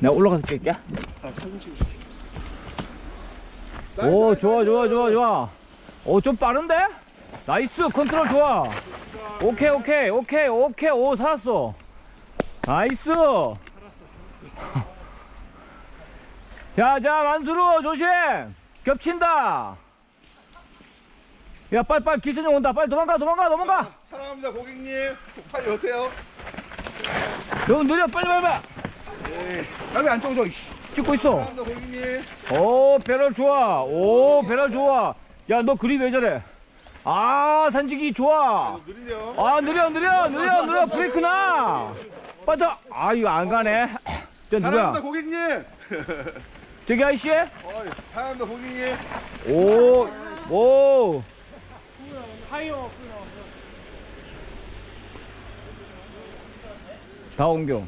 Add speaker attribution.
Speaker 1: 내가 올라가서 찍을게. 오, 좋아, 좋아, 좋아, 좋아. 오, 좀 빠른데? 나이스, 컨트롤 좋아. 오케이, 오케이, 오케이, 오케이. 오, 살았어. 나이스. 자, 자, 만수루, 조심. 겹친다. 야, 빨리, 빨리, 기선이 온다. 빨리 도망가, 도망가, 도망가.
Speaker 2: 사랑합니다 고객님 빨리 오세요
Speaker 1: 너 느려, 빨리, 빨리, 빨리.
Speaker 2: 남이 안 쪼져
Speaker 1: 찍고 있어.
Speaker 2: 고객님.
Speaker 1: 오 배럴 좋아. 오 배럴 좋아. 야 너 그립 왜 저래? 아 산지기 좋아.
Speaker 2: 느리네요
Speaker 1: 아 느려 느려 느려 느려. 브레이크 나. 빠져. 아 이거 안 가네. 저 누구야?
Speaker 2: 사랑합니다 고객님.
Speaker 1: 저기 아이씨
Speaker 2: 어이, 사랑합니다 고객님.
Speaker 1: 오 오. 다온경